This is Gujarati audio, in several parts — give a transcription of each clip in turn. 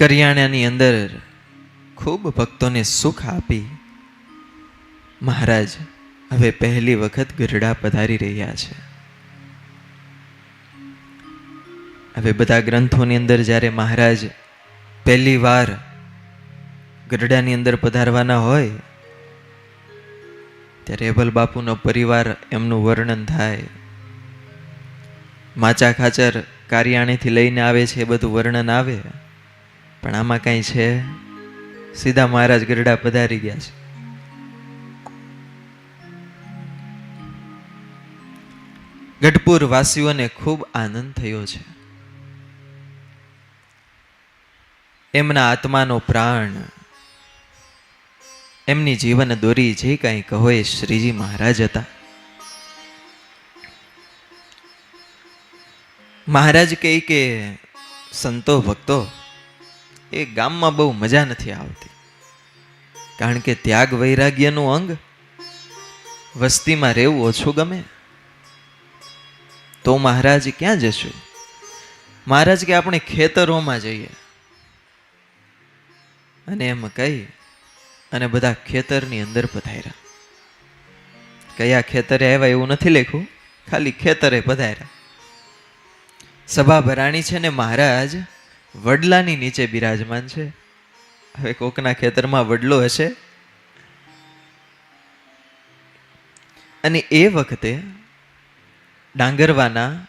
કરિયાણાની અંદર ખૂબ ભક્તોને સુખ આપી મહારાજ હવે પહેલી વખત ગરડા પધારી રહ્યા છે. હવે બધા ગ્રંથોની અંદર જ્યારે મહારાજ પહેલી વાર ગરડાની અંદર પધારવાના હોય, ત્યારે એબલ બાપુનો પરિવાર એમનું વર્ણન થાય. માચા ખાચર કારિયાણીથી લઈને આવે છે એ બધું વર્ણન આવે. પણ આમાં કાંઈ છે? સીધા મહારાજ ગરડા પધારી ગયા છે. ગઢપુર વાસીઓને ખૂબ આનંદ થયો છે. એમના આત્માનો પ્રાણ, એમની જીવન દોરી જે કાંઈ કહો એ શ્રીજી મહારાજ હતા. મહારાજ કહે કે, સંતો ભક્તો એ ગામમાં બહુ મજા નથી આવતી. કારણ કે ત્યાગ વૈરાગ્યનું અંગ વસ્તીમાં રહેવું ઓછું ગમે. તો મહારાજ ક્યાં જશું? મહારાજ કે આપણે ખેતરોમાં જઈએ. અને એમ કહી અને બધા ખેતરની અંદર પધાર્યા. કયા ખેતરે આવ્યા એવું નથી લખ્યું? ખાલી ખેતરે પધાર્યા. સભા ભરાણી છે ને મહારાજ વડલાની નીચે બિરાજમાન છે. હવે કોકના ખેતરમાં વડલો હશે? અને એ વખતે ડાંગરવાના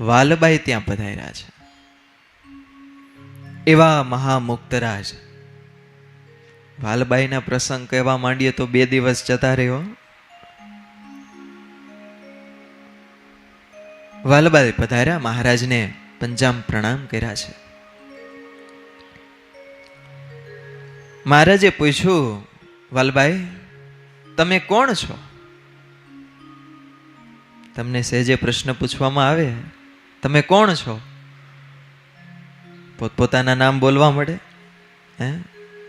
વાલબાઈ ત્યાં પધાર્યા છે. એવા મહામુક્તરાજ. વાલબાઈના પ્રસંગ કહેવા માંડીએ તો બે દિવસ જતા રહ્યો. વાલબાઈ પધાર્યા, મહારાજને પંજામ પ્રણામ કર્યા છે. મહારાજે પૂછ્યું, વાલભાઈ, તમે કોણ છો? તમને સહેજે પ્રશ્ન પૂછવામાં આવે, તમે કોણ છો? પોતપોતાના નામ બોલવા મળે, હે?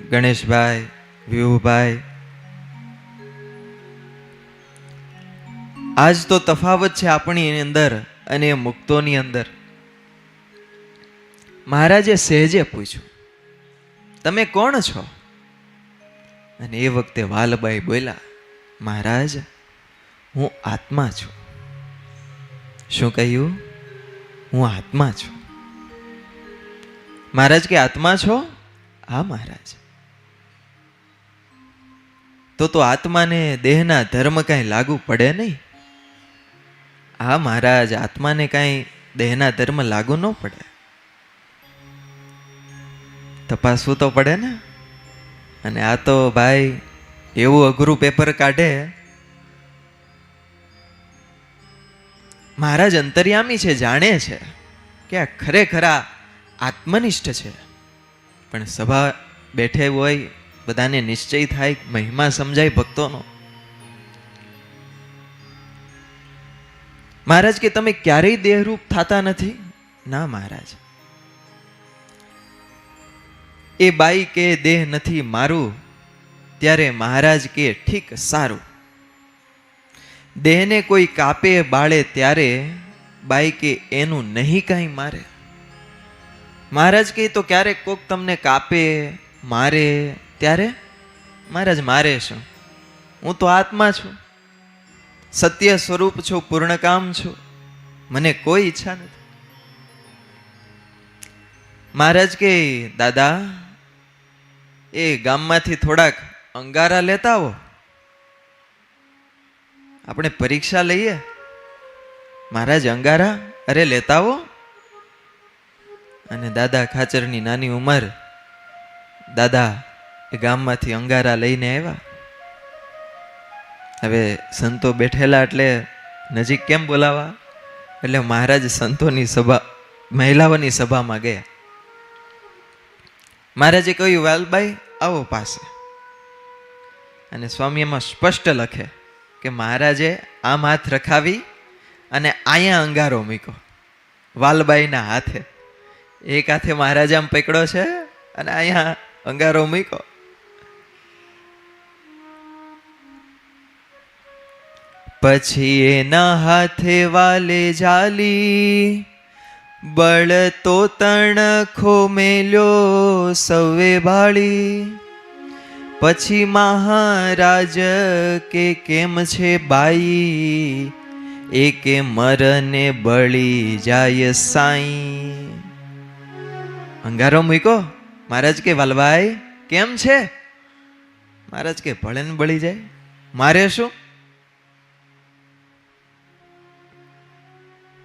ગણેશભાઈ વિવુભાઈ આજ તો તફાવત છે આપણી અંદર અને એ મુક્તોની અંદર. મહારાજે સહેજે પૂછ્યું, તમે કોણ છો? અને એ વખતે વાલબાઈ બોલ્યા, મહારાજ, હું આત્મા છું. શું કહ્યું? હું આત્મા છું. મહારાજ કે આત્મા છો? હા, મહારાજ. તો તો આત્માને દેહના ધર્મ કાંઈ લાગુ પડે નહીં? હા, મહારાજ, આત્માને કાંઈ દેહના ધર્મ લાગુ ન પડે. તપાસવું તો પડે ને? અને આ તો ભાઈ એવું અઘરું પેપર કાઢે. મહારાજ અંતર્યામી છે, જાણે છે કે આ ખરેખર આત્મનિષ્ઠ છે. પણ સભા બેઠે હોય, બધાને નિશ્ચય થાય, મહિમા સમજાય ભક્તોનો. મહારાજ કે તમે ક્યારેય દેહરૂપ થતા નથી? ના, મહારાજ. એ બાઈ કે દેહ નથી મારું, ત્યારે મહારાજ કે ઠીક સારું. દેહને કોઈ કાપે બાળે ત્યારે બાઈ કે એનું નહીં કાંઈ મારે. મહારાજ કહે તો ક્યારેક કોક તમને કાપે, મારે, ત્યારે? મહારાજ, મારે શું? હું તો આત્મા છું. સત્ય સ્વરૂપ છું, પૂર્ણ કામ છું. મને કોઈ ઈચ્છા નથી. મહારાજ કે, દાદા એ ગામમાંથી થોડાક અંગારા લેતા આવો. આપણે પરીક્ષા લઈએ. મહારાજ અંગારા, અરે લેતા આવો. અને દાદા ખાચરની નાની ઉંમર દાદા એ ગામમાંથી અંગારા લઈને આવ્યા. હવે સંતો બેઠેલા એટલે નજીક કેમ બોલાવા? એટલે મહારાજ સંતોની સભા, મહિલાઓની સભામાં ગયા. મહારાજે કહ્યું, વાલબાઈ આવો પાસે. અને સ્વામી એમાં સ્પષ્ટ લખે કે મહારાજે આમ હાથ રખાવી અને અહીંયા અંગારો મૂક્યો. વાલબાઈના હાથે. એક હાથે મહારાજ આમ પકડ્યો છે અને અહીંયા અંગારો મૂક્યો. પછી એના હાથે વાલે જાલી બળ તો ખોમેલ્યો મેલ્યો સૌએ ભાળી. પછી મહારાજ કે કેમ છે બાઈ? એ કે મરને બળી જાય સાઈ. અંગારો મૂકો. મહારાજ કે, વાલભાઈ, કેમ છે? મહારાજ કે ભળે બળી જાય. મારે શું?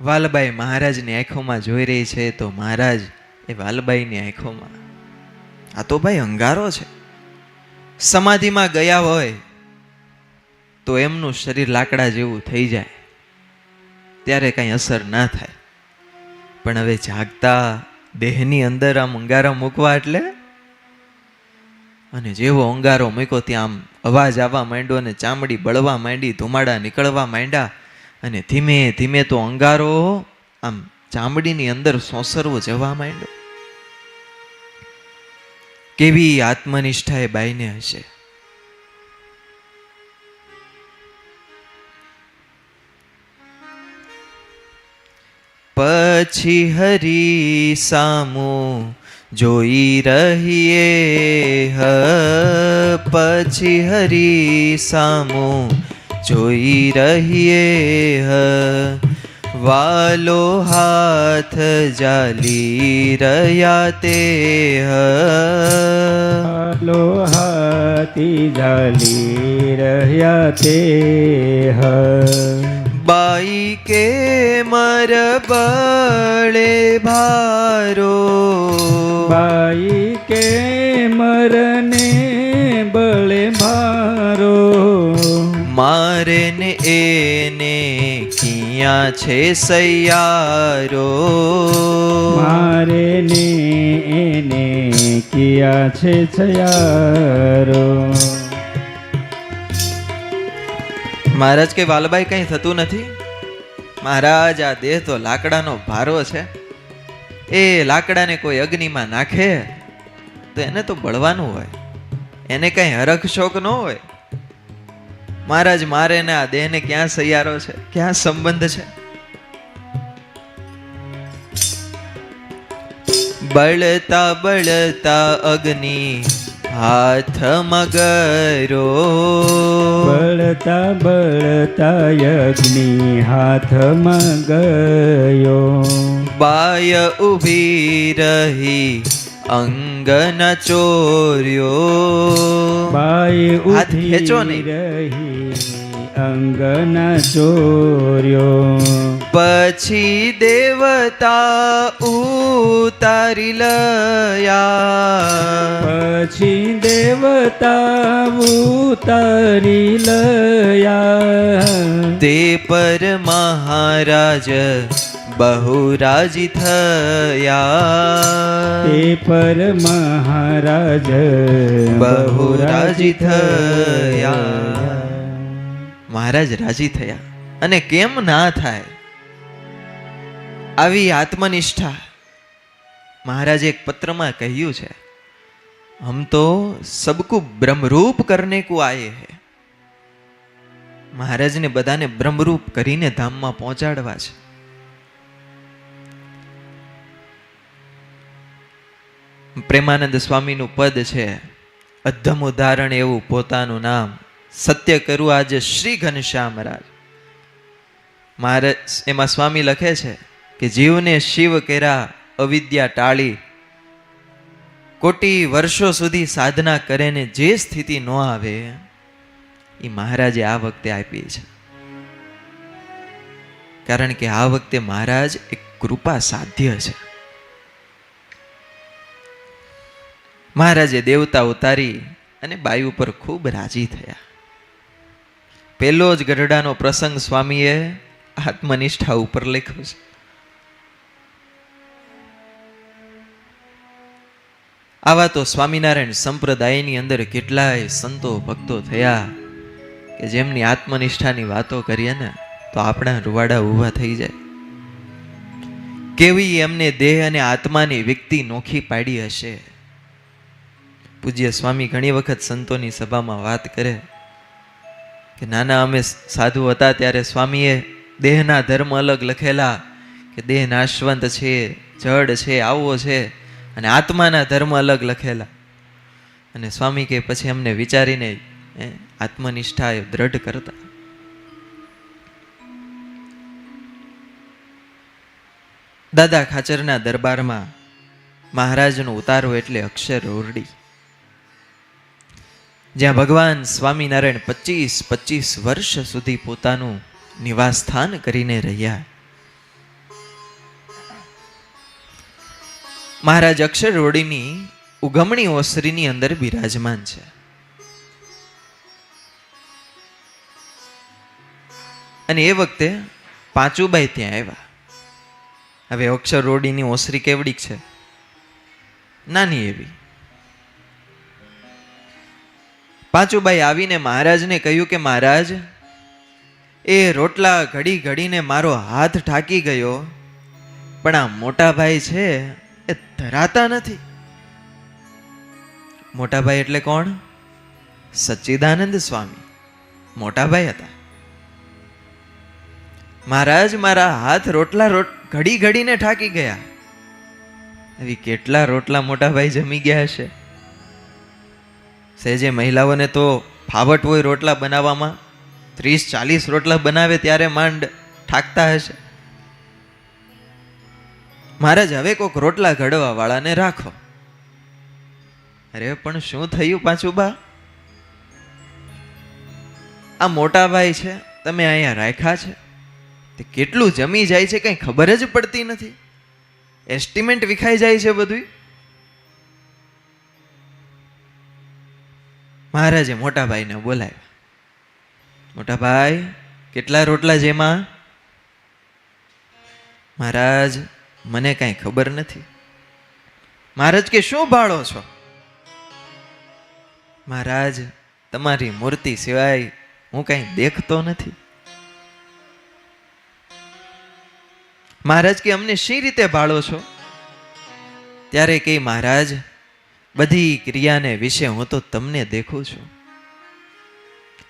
વાલબાઈ મહારાજની આંખોમાં જોઈ રહી છે તો મહારાજ એ વાલબાઈની આંખોમાં. આ તો ભાઈ અંગારો છે. સમાધિમાં ગયા હોય તો એમનું શરીર લાકડા જેવું થઈ જાય. ત્યારે કાંઈ અસર ના થાય. પણ હવે જાગતા દેહની અંદર આમ અંગારો મૂકવા એટલે અને જેવો અંગારો મૂક્યો ત્યાં આમ અવાજ આવવા માંડ્યો અને ચામડી બળવા માંડી, ધુમાડા નીકળવા માંડ્યા. અને ધીમે ધીમે તો અંગારો આમ ચામડીની અંદર સોસરવો જવા માંડ્યો. કેવી આત્મનિષ્ઠા એ બાઈને હશે. પછી હરી સામું જોઈ રહીએ હ, પછી હરી સામું જોઈ રહીએ હ. વાલો હાથ જાલી રહ્યા તે હાલો હાથી જાલી રહ્યા તે હ. બાઈ કે મર બળે ભારો. બાઈ કે મરને બળે મારે ને એને કિયા છે સૈયારો? મારે ને એને કિયા છે સૈયારો? મહારાજ કે વાલબાઈ કંઈ થતું નથી? મહારાજ આ દેહ તો લાકડાનો ભારો છે. એ લાકડાને કોઈ અગ્નિમાં નાખે? તો એને તો બળવાનું હોય. એને કઈ હરખ શોખ ન હોય? મહારાજ મારે ને આ દેહને ક્યાં સૈયારો છે? ક્યાં સંબંધ છે? બળતા બળતા અગ્નિ હાથ મગરો. બળતા બળતા અગ્નિ હાથમાં ગયો બાય ઊભી રહી અંગન ચોર્યો બાઈ ઉઠી. રહી અંગના ચોર્યો પછી દેવતા ઉતારી લયા. પછી દેવતા ઉતારી લયા. તે પર મહારાજ બહુ રાજી થયા તે પર મહારાજ બહુ રાજી થયા મહારાજ રાજી થયા અને કેમ ના થાય? આવી આત્મનિષ્ઠા. મહારાજે એક પત્રમાં કહ્યું છે હમ તો સબકુ બ્રહ્મરૂપ કરને કો આયે હે. મહારાજને બધાને બ્રહ્મરૂપ કરીને ધામમાં પહોંચાડવા છે. પ્રેમાનંદ સ્વામીનું પદ છે. અધમ ઉદાહરણ એવું પોતાનું નામ. સત્ય કરું આજે શ્રી ઘનશ્યામ રાજ મારે એમાં સ્વામી લખે છે કે જીવને શિવ કેરા અવિદ્યા ટાળી. કોટી વર્ષો સુધી સાધના કરે ને જે સ્થિતિ ન આવે, એ મહારાજે આ વખતે આપી છે. કારણ કે આ વખતે મહારાજ એક કૃપા સાધ્ય છે. મહારાજે દેવતા ઉતારી અને બાઈ ઉપર ખૂબ રાજી થયા. પહેલો જ ગઢડાનો પ્રસંગ સ્વામીએ આત્મનિષ્ઠા ઉપર લખ્યો છે. આવા તો સ્વામિનારાયણ સંપ્રદાયની અંદર કેટલાય સંતો ભક્તો થયા કે જેમની આત્મનિષ્ઠાની વાતો કરીએ ને તો આપણા રૂવાડા ઊભા થઈ જાય. કેવી એમને દેહ અને આત્માની વ્યક્તિ નોખી પાડી હશે. પૂજ્ય સ્વામી ઘણી વખત સંતોની સભામાં વાત કરે કે, નાના, અમે સાધુ હતા ત્યારે સ્વામીએ દેહના ધર્મ અલગ લખેલા કે દેહ નાશવંત છે, જડ છે, આવો છે અને આત્માના ધર્મ અલગ લખેલા. અને સ્વામી કે, પછી અમને વિચારીને આત્મનિષ્ઠા એ દ્રઢ કરતા. દાદા ખાચરના દરબારમાં મહારાજનો ઉતારો એટલે અક્ષર ઓરડી જ્યાં ભગવાન સ્વામિનારાયણ પચીસ પચીસ વર્ષ સુધી પોતાનું નિવાસ સ્થાન કરીને રહ્યા. મહારાજ અક્ષર રોડીની ઉગમણી ઓસરીની અંદર બિરાજમાન છે. અને એ વખતે પાંચુબાઈ ત્યાં આવ્યા. હવે અક્ષર રોડીની ઓસરી કેવડીક છે? નાની એવી. પાંચુબાઈ આવીને મહારાજને કહ્યું કે, મહારાજ, એ રોટલા ઘડી ઘડીને મારો હાથ ઠાકી ગયો. પણ આ મોટા ભાઈ છે, એ ધરાતા નથી. મોટા ભાઈ એટલે કોણ? સચ્ચિદાનંદ સ્વામી. મોટા ભાઈ હતા. મહારાજ, મારા હાથ રોટલા રોટ, ઘડી ઘડીને ઠાકી ગયા. આવી કેટલા રોટલા મોટા ભાઈ જમી ગયા હશે? સહેજે મહિલાઓને તો ફાવટ હોય રોટલા બનાવવામાં ત્રીસ, ચાલીસ રોટલા બનાવે ત્યારે માંડ ઠાકતા હશે. મહારાજ, હવે કોઈક રોટલા ઘડવા વાળાને રાખો. અરે, પણ શું થયું પાછું બા? આ મોટા ભાઈ છે, તમે અહીંયા રાખ્યા છે. તે કેટલું જમી જાય છે કંઈ ખબર જ પડતી નથી. એસ્ટિમેટ વિખાઈ જાય છે બધું મહારાજે મોટાભાઈને બોલાવ્યા. મોટાભાઈ, કેટલા રોટલા જેમાં મહારાજ, મને કાંઈ ખબર નથી. મહારાજ કે, શું ભાળો છો? મહારાજ, તમારી મૂર્તિ સિવાય હું કાંઈ દેખતો નથી. મહારાજ કે, અમને શી રીતે ભાળો છો? ત્યારે કે, મહારાજ બધી ક્રિયાને વિશે હું તો તમને દેખું છું.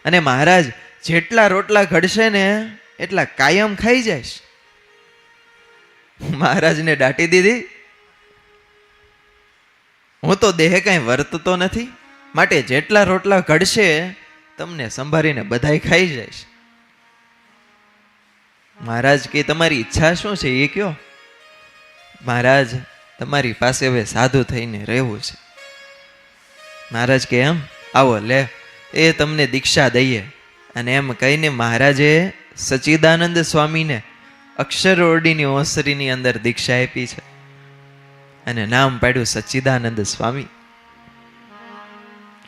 અને મહારાજ, જેટલા રોટલા ઘડશે ને એટલા કાયમ ખાઈ જઈશ. મહારાજને દાટી દીધી. હું તો દેહ કાંઈ વર્તતો નથી. માટે જેટલા રોટલા ઘડશે, તમને સંભાળીને બધાય ખાઈ જઈશ. મહારાજ કે, તમારી ઈચ્છા શું છે? એ કયો. મહારાજ, તમારી પાસે હવે સાધુ થઈને રહેવું છે. મહારાજ કે, એમ? આવો, લે. એ તમને દીક્ષા દઈએ. અને એમ કહીને મહારાજે સચિદાનંદ સ્વામીને અક્ષર ઓરડીની ઓસરીની અંદર દીક્ષા આપી છે. અને નામ પાડ્યું સચ્ચિદાનંદ સ્વામી.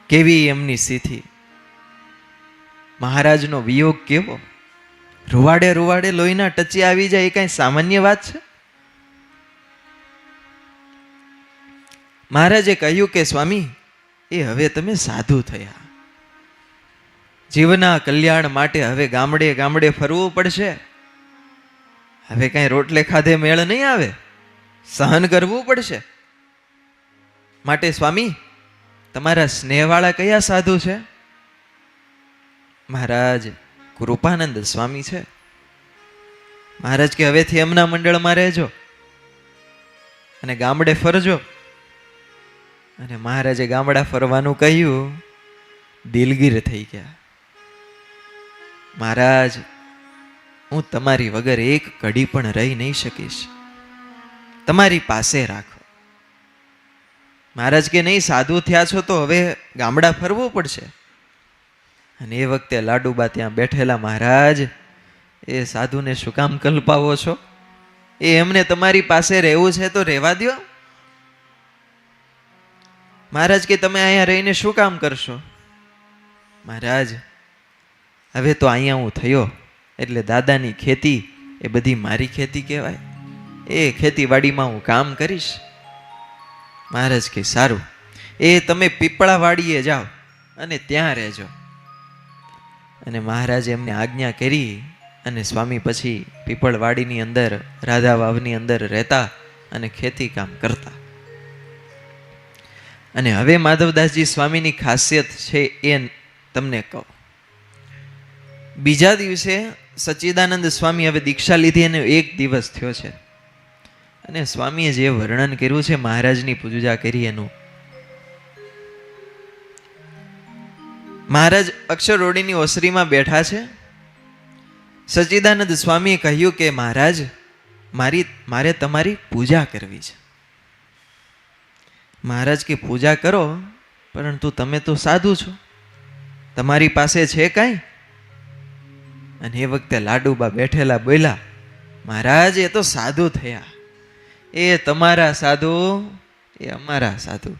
કેવી એમની સ્થિતિ મહારાજનો વિયોગ કેવો? રૂવાડે રૂવાડે લોહીના ટચી આવી જાય એ કાંઈ સામાન્ય વાત છે? મહારાજે કહ્યું કે, સ્વામી એ હવે તમે સાધુ થયા. જીવના કલ્યાણ માટે હવે ગામડે ગામડે ફરવું પડશે. હવે કાંઈ રોટલે ખાધે મેળ નહીં આવે. સહન કરવું પડશે. માટે સ્વામી, તમારા સ્નેહવાળા કયા સાધુ છે? મહારાજ, કૃપાનંદ સ્વામી છે. મહારાજ કે હવેથી એમના મંડળમાં રહેજો. અને ગામડે ફરજો. અને મહારાજે ગામડા ફરવાનું કહ્યું, દિલગીર થઈ ગયા. મહારાજ, હું તમારી વગર એક કડી પણ રહી નહીં શકીશ. તમારી પાસે રાખો. મહારાજ કે નહીં, સાધુ થયા છો તો હવે ગામડા ફરવું પડશે. અને એ વખતે લાડુબા ત્યાં બેઠેલા, મહારાજ, એ સાધુને શું કામ કલ્પાવો છો? એ એમને તમારી પાસે રહેવું છે તો રહેવા દ્યો. મહારાજ કે, તમે અહીંયા રહીને શું કામ કરશો? મહારાજ, હવે તો અહીંયા હું થયો. એટલે દાદાની ખેતી એ બધી મારી ખેતી કહેવાય. એ ખેતીવાડીમાં હું કામ કરીશ. મહારાજ કે, સારું. એ તમે પીપળાવાડીએ જાઓ અને ત્યાં રહેજો. અને મહારાજે એમને આજ્ઞા કરી અને સ્વામી પછી પીપળવાડીની અંદર રાધા વાવની અંદર રહેતા અને ખેતી કામ કરતા. અને હવે માધવદાસજી સ્વામીની ખાસિયત છે એ તમને કહું. બીજા દિવસે સચ્ચિદાનંદ સ્વામી હવે દીક્ષા લીધી અને એક દિવસ થયો છે. અને સ્વામીએ જે વર્ણન કર્યું છે, મહારાજની પૂજા કરી એનું. મહારાજ અક્ષરોડીની ઓસરીમાં બેઠા છે. સચ્ચિદાનંદ સ્વામીએ કહ્યું કે મહારાજ, મારી, મારે તમારી પૂજા કરવી છે. મહારાજ કે, પૂજા કરો, પરંતુ તમે તો સાધુ છો. તમારી પાસે છે કાંઈ? અને એ વખતે લાડુબા બેઠેલા બોલ્યા, મહારાજ, એ તો સાધુ થયા. એ તમારા સાધુ, એ અમારા સાધુ.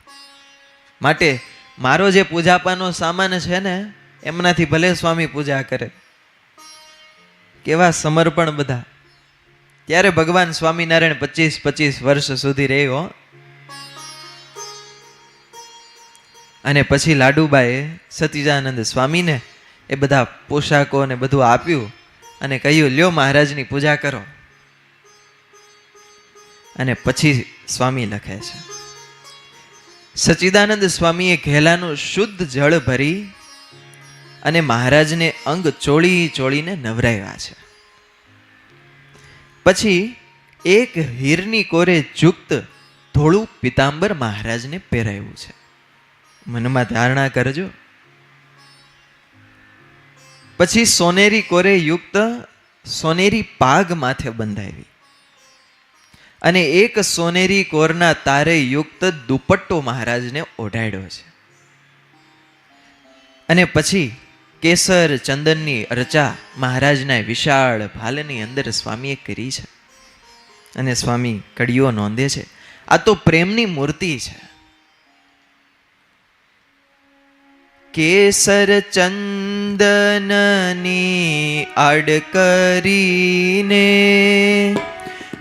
માટે મારો જે પૂજાપાનો સામાન છે ને, એમનાથી ભલે સ્વામી પૂજા કરે. કેવા સમર્પણ બધા. ત્યારે ભગવાન સ્વામિનારાયણ પચીસ પચીસ વર્ષ સુધી રહ્યો. અને પછી લાડુબાએ સતીજાનંદ સ્વામીને એ બધા પોશાકો ને બધું આપ્યું અને કહ્યું, લ્યો મહારાજની પૂજા કરો. અને પછી સ્વામી લખે છે સચ્ચિદાનંદ સ્વામીએ ઘેલાનું શુદ્ધ જળ ભરી અને મહારાજને અંગ ચોળી ચોળીને નવરાવ્યા છે. પછી એક હીરની કોરે યુક્ત ધોળું પિતાંબર મહારાજને પહેરાવ્યું છે. મનમાં ધારણા કરજો. પછી સોનેરી કોરે યુક્ત સોનેરી પાગ માથે બંધાવી. અને એક સોનેરી કોરના તારે યુક્ત દુપટ્ટો મહારાજને ઓઢાડ્યો છે. અને પછી કેસર ચંદનની રચા મહારાજના વિશાળ ભાલની અંદર સ્વામીએ કરી છે. અને સ્વામી કડીઓ નોંધે છે. આ તો પ્રેમની મૂર્તિ છે. કેસર ચંદનની આડ કરીને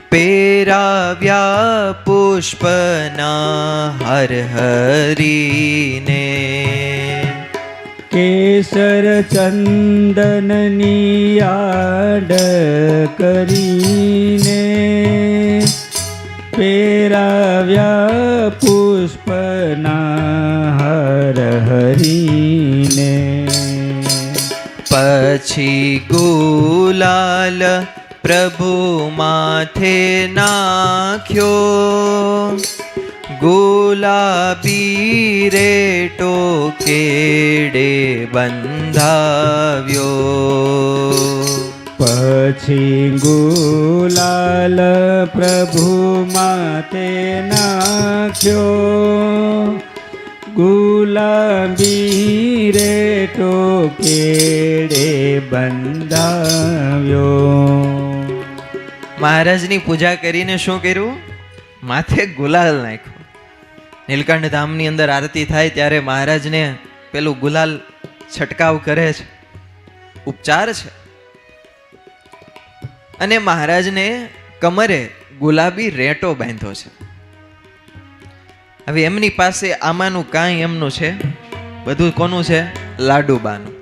પેરાવ્યા પુષ્પના હર હરીને કેસર ચંદનની આડ કરીને પેરાવ્યા પુષ્પના હર હરીને પછી ગુલાલ પ્રભુ માથે નાખ્યો ગુલાબી રેટો કેડે બંધાવ્યો પછી ગુલાલ પ્રભુ માતે નાખ્યો ગુલાબી રે ટોકેડે બંધાવ્યો મહારાજની પૂજા કરીને શું કર્યું માથે ગુલાલ નાખ્યો નીલકંઠ ધામની અંદર આરતી થાય ત્યારે મહારાજને પેલું ગુલાલ છટકાવ કરે છે. ઉપચાર છે. અને મહારાજને કમરે ગુલાબી રેટો બાંધ્યો છે. હવે એમની પાસે આમાંનું કાંઈ એમનું છે? બધું કોનું છે? લાડુબાનું.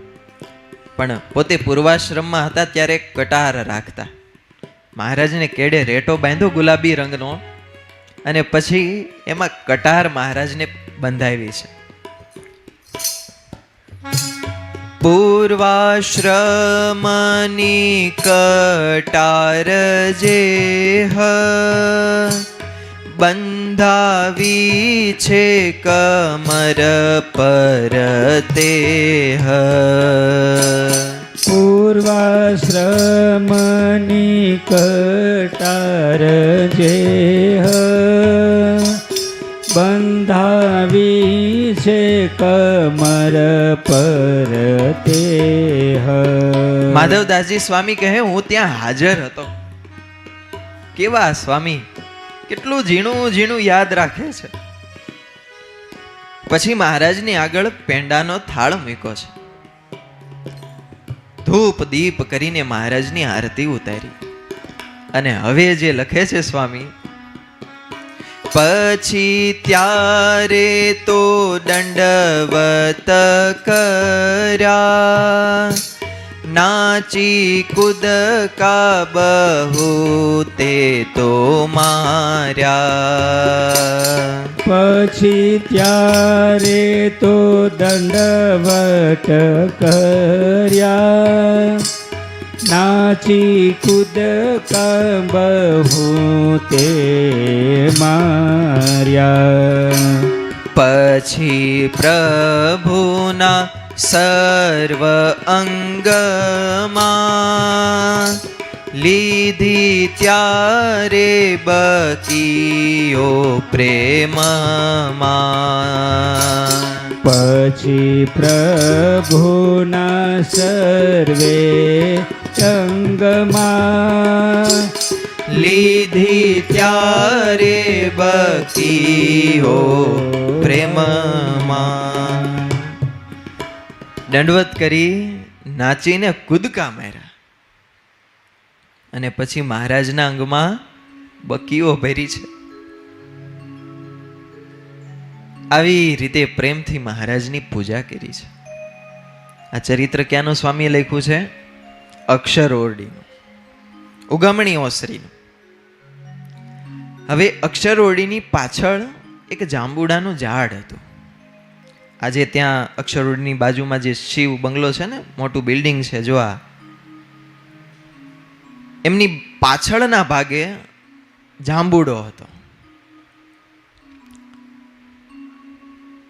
પણ પોતે પૂર્વાશ્રમમાં હતા ત્યારે કટાર રાખતા. મહારાજને કેડે રેટો બાંધ્યો ગુલાબી રંગનો અને પછી એમાં કટાર મહારાજને બંધાવી છે. પૂર્વાશ્રમની કટાર જે હ બંધાવી છે કમર પર તે પૂર્વાશ્રમની કટાર જે હ બંધાવી છે કમર પર તે હ માધવદાસજી સ્વામી કહે હું ત્યાં હાજર હતો. કેવા સ્વામી? કેટલું ઝીણું ઝીણું યાદ રાખે છે. પછી મહારાજની આગળ પેંડાનો થાળ મૂક્યો છે. ધૂપ દીપ કરીને મહારાજની આરતી ઉતારી. અને હવે જે લખે છે સ્વામી, પછી ત્યારે તો દંડવત કર્યા નાચી કુદકા બહુ તે તો માર્યા પછી ત્યારે તો દંડવટ કર્યા નાચી કુદ કંબહુ તે માર્યા પછી પ્રભુના સર્વ અંગમાં લીધી ત્યારે બકીઓ પ્રેમમાં પછી પ્રભુના સર્વે અંગમાં લીધી ત્યારે બકીઓ પ્રેમમાં દંડવત કરી નાચીને કૂદકા માર્યા. અને પછી મહારાજના અંગમાં બકીઓ ભરી છે. આવી રીતે પ્રેમથી મહારાજની પૂજા કરી છે. આ ચરિત્ર ક્યાંનું સ્વામીએ લખ્યું છે? અક્ષર ઓરડીનું ઉગમણી ઓસરીનું. હવે અક્ષર ઓરડીની પાછળ એક જાંબુડાનું ઝાડ હતું. આજે ત્યાં અક્ષર ઓરડીની બાજુમાં જે શિવ બંગલો છે ને, મોટું બિલ્ડિંગ છે, જો આ. એમની પાછળના ભાગે જાંબુડો હતો.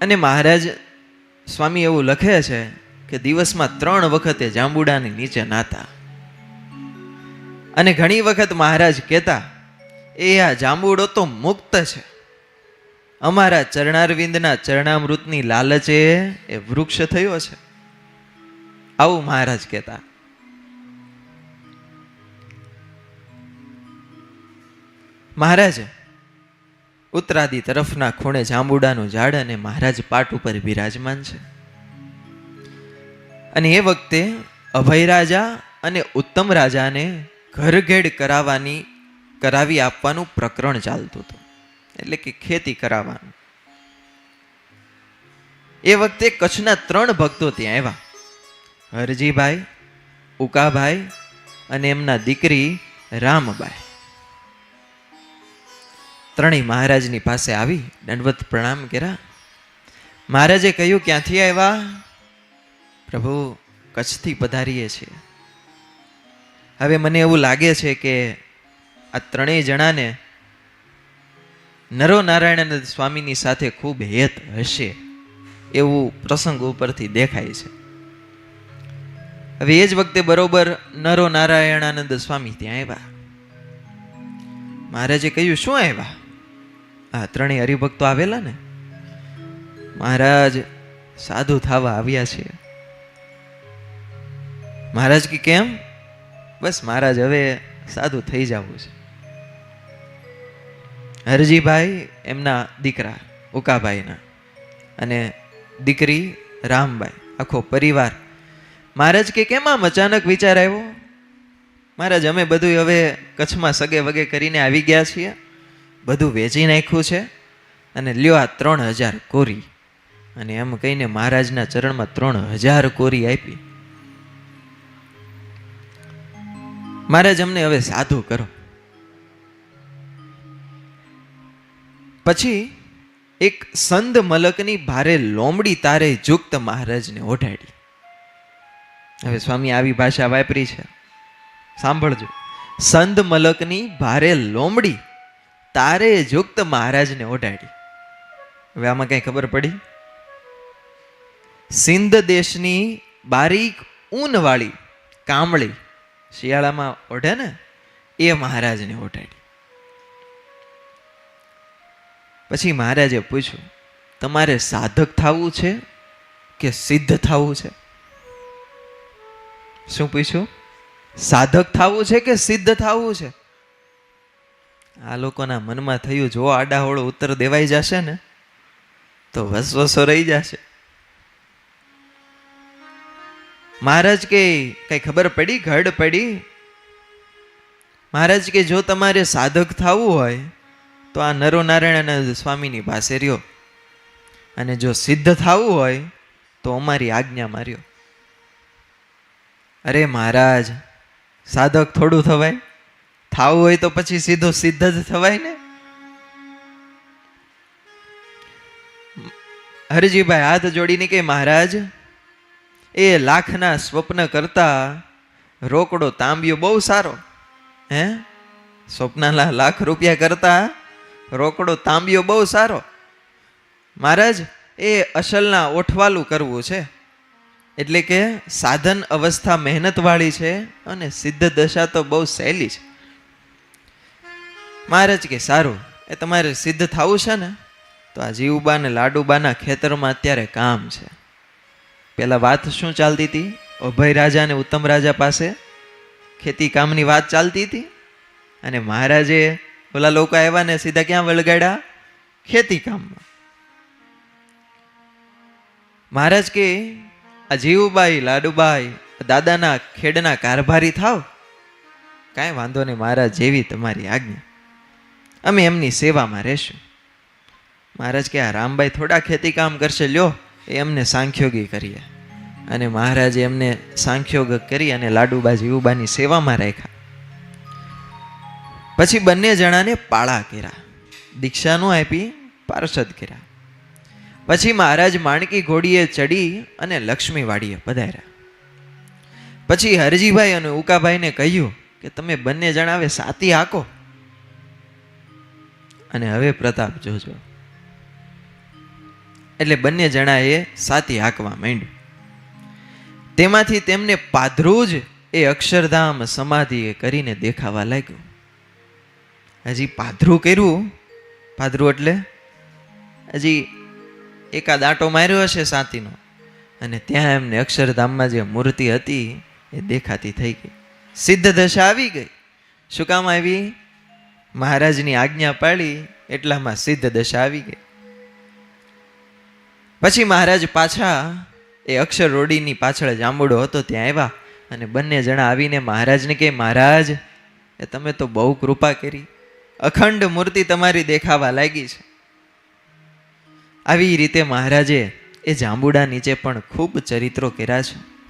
અને મહારાજ સ્વામી એવું લખે છે કે દિવસમાં ત્રણ વખતે જાંબુડાની નીચે નાતા. અને ઘણી વખત મહારાજ કહેતા, એ આ જાંબુડો તો મુક્ત છે. અમારા ચરણારવિંદના ચરણામૃતની લાલચે એ વૃક્ષ થયો છે. આવું મહારાજ કહેતા. મહારાજ, ઉત્તરાદી તરફના ખૂણે જાંબુડાનું ઝાડ અને મહારાજ પાટ ઉપર બિરાજમાન છે. અને એ વખતે અભય રાજા અને ઉત્તમ રાજાને ઘરઘેડ કરાવવાની કરાવી આપવાનું પ્રકરણ ચાલતું હતું. એટલે કે ખેતી કરાવવાનું. એ વખતે કચ્છના ત્રણ ભક્તો ત્યાં આવ્યા. હરજીભાઈ, ઉકાભાઈ અને એમના દીકરી રામબાઈ. ત્રણેય મહારાજની પાસે આવી, દંડવત પ્રણામ કર્યા. મહારાજે કહ્યું, ક્યાંથી આવ્યા? પ્રભુ, કચ્છથી પધારીએ છીએ. હવે મને એવું લાગે છે કે આ ત્રણેય જણાને નરો નારાયણાનંદ સ્વામીની સાથે ખૂબ હેત હશે એવું પ્રસંગ ઉપરથી દેખાય છે. હવે એ જ વખતે બરોબર નરો નારાયણાનંદ સ્વામી ત્યાં આવ્યા. મહારાજે કહ્યું, શું આવ્યા? આ ત્રણેય હરિભક્તો આવેલા ને. મહારાજ, સાધુ થવા આવ્યા છે. મહારાજ કે કેમ? બસ મહારાજ, હવે સાધુ થઈ જવું છે. હરજીભાઈ એમના દીકરા, ઉકાભાઈના. અને દીકરી રામબાઈ, આખો પરિવાર. મહારાજ કે કેમ આમ અચાનક વિચાર આવ્યો? મહારાજ, અમે બધું હવે કચ્છમાં સગે વગે કરીને આવી ગયા છીએ. બધું વેચી નાખ્યું છે અને લ્યો આ ત્રણ હજાર કોરી. અને એમ કહીને મહારાજના ચરણમાં ત્રણ હજાર કોરી આપી. મહારાજ, અમને હવે સાધુ કરો. પછી એક સંદ મલકની ભારે લોમડી તારે જુક્ત મહારાજને ઓઢાડી. હવે સ્વામી આવી ભાષા વાપરી છે. સાંભળજો. સંદ મલકની ભારે લોમડી તારે જુક્ત મહારાજને ઓઢાડી. હવે આમાં કઈ ખબર પડી? સિંધ દેશની બારીક ઊનવાળી કામળી શિયાળામાં ઓઢે ને, એ મહારાજને ઓઢાડી. પછી મહારાજે પૂછ્યું, તમારે સાધક થવું છે કે સિદ્ધ થવું છે? શું પૂછ્યું? સાધક થવું છે કે સિદ્ધ થવું છે? આ લોકોના મનમાં થયું, જો આડાહોળો ઉત્તર દેવાઈ જશે ને, તો વસવસો રહી જશે. મહારાજ કે, કઈ ખબર પડી? ઘડ પડી? મહારાજ કે, જો તમારે સાધક થવું હોય તો આ નરો નારાયણાનંદ સ્વામીની પાસે રહ્યો. અને જો સિદ્ધ થવું હોય, તો અમારી આજ્ઞા માર્યો. અરે મહારાજ, સાધક થોડું થવાય? થાવું હોય તો પછી સીધો સિદ્ધ જ થવાય ને? હરજીભાઈ, હાથ જોડીને કે મહારાજ, એ લાખના સ્વપ્ન કરતા રોકડો તાંબિયો બહુ સારો. હે? સ્વપ્નાના લાખ રૂપિયા કરતા રોકડો તાંબિયો બહુ સારો. મહારાજ, એ અસલના ઓઠવાલું કરવું છે. એટલે કે સાધન અવસ્થા મહેનતવાળી છે અને સિદ્ધ દશા તો બહુ સહેલી છે. મહારાજ કે, સારું, એ તમારે સિદ્ધ થવું છે ને, તો આ જીવબા ને લાડુબાના ખેતરમાં અત્યારે કામ છે. પેલા વાત શું ચાલતી હતી? અભય રાજા અને ઉત્તમ રાજા પાસે ખેતી કામની વાત ચાલતી હતી? અને મહારાજે ઓલા લોકો આવ્યા ને સીધા ક્યાં વળગાડ્યા? ખેતી કામમાં મહારાજ કે, આ જીવુબાઈ, લાડુબાઈ દાદાના ખેડના કારભારી થાવ. કાંઈ વાંધો નહીં મહારાજ, જેવી તમારી આજ્ઞા. અમે એમની સેવામાં રહેશું. મહારાજ કે, આ રામભાઈ થોડા ખેતી કામ કરશે, લ્યો, એ એમને સાંખ્યોગી કરીએ. અને મહારાજે એમને સાંખ્યોગ કરી અને લાડુબા જીવુબાની સેવામાં રાખ્યા. પછી બંને જણાને પાળા કર્યા. દીક્ષા નો આપી પાર્ષદ કર્યા. પછી મહારાજ માણકી ઘોડીએ ચડી અને લક્ષ્મી વાડીએ પધાર્યા. પછી હરજીભાઈ અને ઉકાભાઈને કહ્યું કે તમે બંને જણાવે સાતી હાકો. અને હવે પ્રતાપ જોજો. એટલે બંને જણાએ સાતી હાંકવા માંડ્યું. તેમાંથી તેમને પાધરું જ એ અક્ષરધામ સમાધિએ કરીને દેખાવા લાગ્યું. હજી પાધરું કર્યું? પાધરું એટલે? હજી એકાદ આંટો માર્યો હશે સાતીનો. અને ત્યાં એમને અક્ષરધામમાં જે મૂર્તિ હતી, એ દેખાતી થઈ ગઈ. સિદ્ધ દશા આવી ગઈ. શું કામ આવી? મહારાજની આજ્ઞા પાડી એટલામાં સિદ્ધ દશા આવી ગઈ. પછી મહારાજ પાછા, એ અક્ષર રોડીની પાછળ જાંબુડો હતો ત્યાં આવ્યા. અને બંને જણા આવીને મહારાજને કે, મહારાજ, એ તમે તો બહુ કૃપા કરી. અખંડ મૂર્તિ તમારી દેખાવા લાગી છે. આવી રીતે મહારાજે એ જાંબુડા નીચે પણ ખૂબ ચરિત્રો કર્યા છે.